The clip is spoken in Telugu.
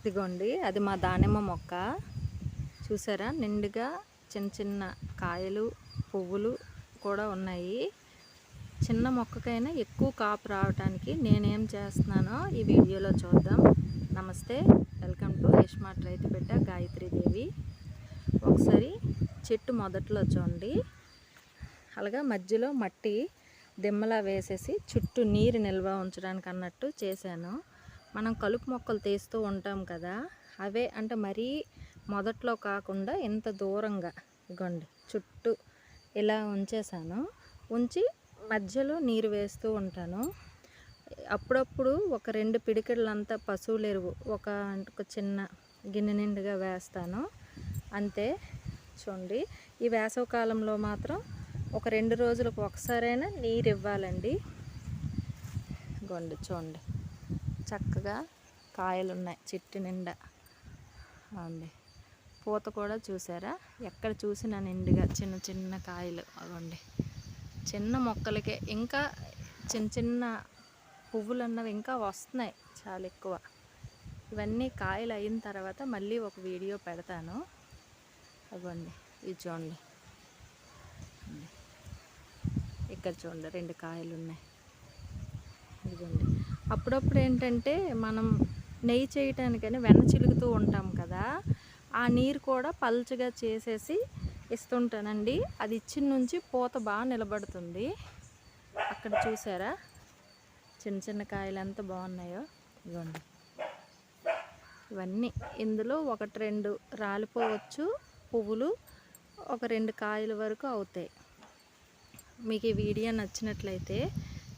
ఇదిగోండి అది మా దానిమ్మ మొక్క. చూసారా? నిండుగా చిన్న చిన్న కాయలు పువ్వులు కూడా ఉన్నాయి. చిన్న మొక్కకైనా ఎక్కువ కాపు రావడానికి నేనేం చేస్తున్నానో ఈ వీడియోలో చూద్దాం. నమస్తే వెల్కమ్ టు యష్మాట్ రైతు బిడ్డ గాయత్రీదేవి ఒకసారి చెట్టు మొదట్లో చూడండి. అలాగా మధ్యలో మట్టి దిమ్మలా వేసేసి చుట్టూ నీరు నిల్వ ఉంచడానికి అన్నట్టు చేశాను. మనం కలుపు మొక్కలు తీస్తూ ఉంటాం కదా అవే అంటే మరీ మొదట్లో కాకుండా ఇంత దూరంగా ఇగోండి చుట్టూ ఇలా ఉంచేసాను. ఉంచి మధ్యలో నీరు వేస్తూ ఉంటాను. అప్పుడప్పుడు ఒక రెండు పిడికిళ్ళంతా పశువులు ఎరువు ఒక ఒక చిన్న గిన్నె నిండుగా వేస్తాను. అంతే చూడండి ఈ వేసవ కాలంలో మాత్రం ఒక రెండు రోజులకు ఒకసారైనా నీరు ఇవ్వాలండి. గొండు చూడండి. చక్కగా కాయలు ఉన్నాయి చెట్టు నిండా. అండి పూత కూడా చూసారా? ఎక్కడ చూసినా నిండుగా చిన్న చిన్న కాయలు. అవండి. చిన్న మొక్కలకే. ఇంకా చిన్న చిన్న పువ్వులు అన్నవి ఇంకా వస్తున్నాయి చాలా ఎక్కువ. ఇవన్నీ కాయలు అయిన తర్వాత మళ్ళీ ఒక వీడియో పెడతాను. అవ్వండి ఇది చూడండి. ఇక్కడ చూడండి. రెండు కాయలు ఉన్నాయి ఇదిగోండి. అప్పుడప్పుడు ఏంటంటే మనం నెయ్యి చేయటానికని వెన్న చిలుగుతూ ఉంటాం కదా ఆ నీరు కూడా పల్చగా చేసేసి ఇస్తుంటానండి. అది ఇచ్చిన నుంచి పూత బాగా నిలబడుతుంది. అక్కడ చూసారా? చిన్న చిన్న కాయలు ఎంత బాగున్నాయో. ఇవ్వండి ఇవన్నీ. ఇందులో ఒకటి రెండు రాలిపోవచ్చు పువ్వులు. ఒక రెండు కాయల వరకు అవుతాయి. మీకు ఈ వీడియో నచ్చినట్లయితే